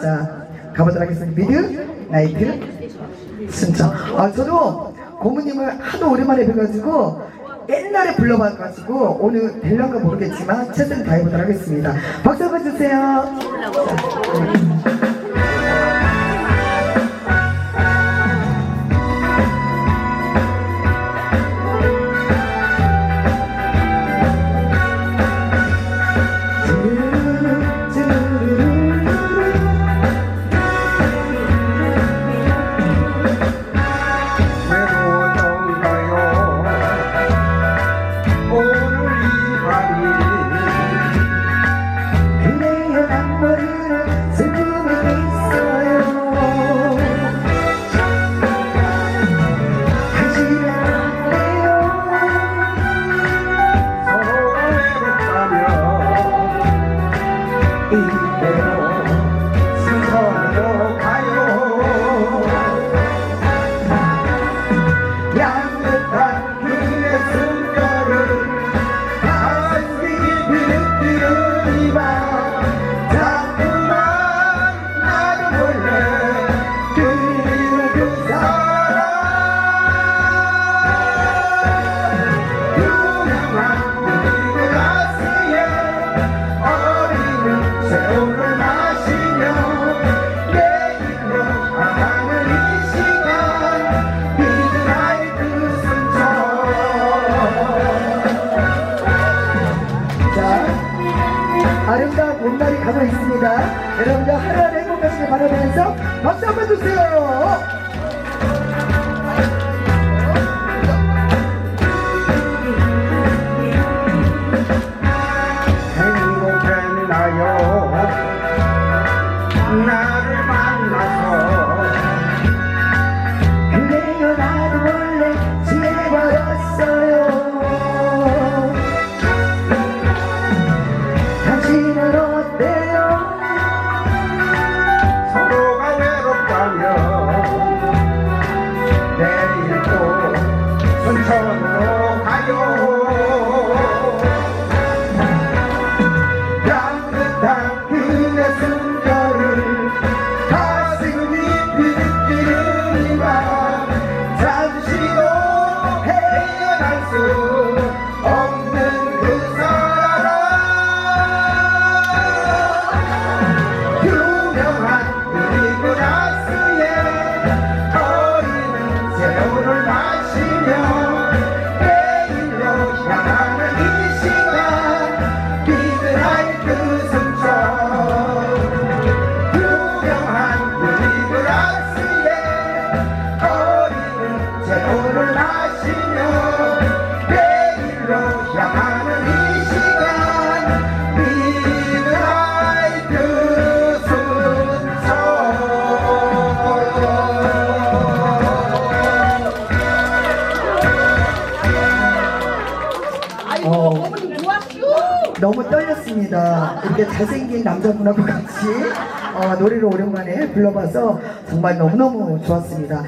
자, 가보도록 하겠습니다. 미드, 나이트, 순정. 아, 저도 고모님을 하도 오랜만에 뵈가지고 옛날에 불러봐가지고 오늘 될런가 모르겠지만 최선을 다해보도록 하겠습니다. 박수 한번 주세요. 외로 아름다운 봄날이 가고 있습니다. 여러분들 하루하루 행복하시길 바라면서 박수 한번 주세요. 나를 만나서 그래요 나도 몰래 취해버렸어요. 당신은 어때요? 서로가 외롭다면 내일 또 순천으로 가요 어, 너무 떨렸습니다. 이렇게 잘생긴 남자분하고 같이 어, 노래를 오랜만에 불러봐서 정말 너무너무 좋았습니다.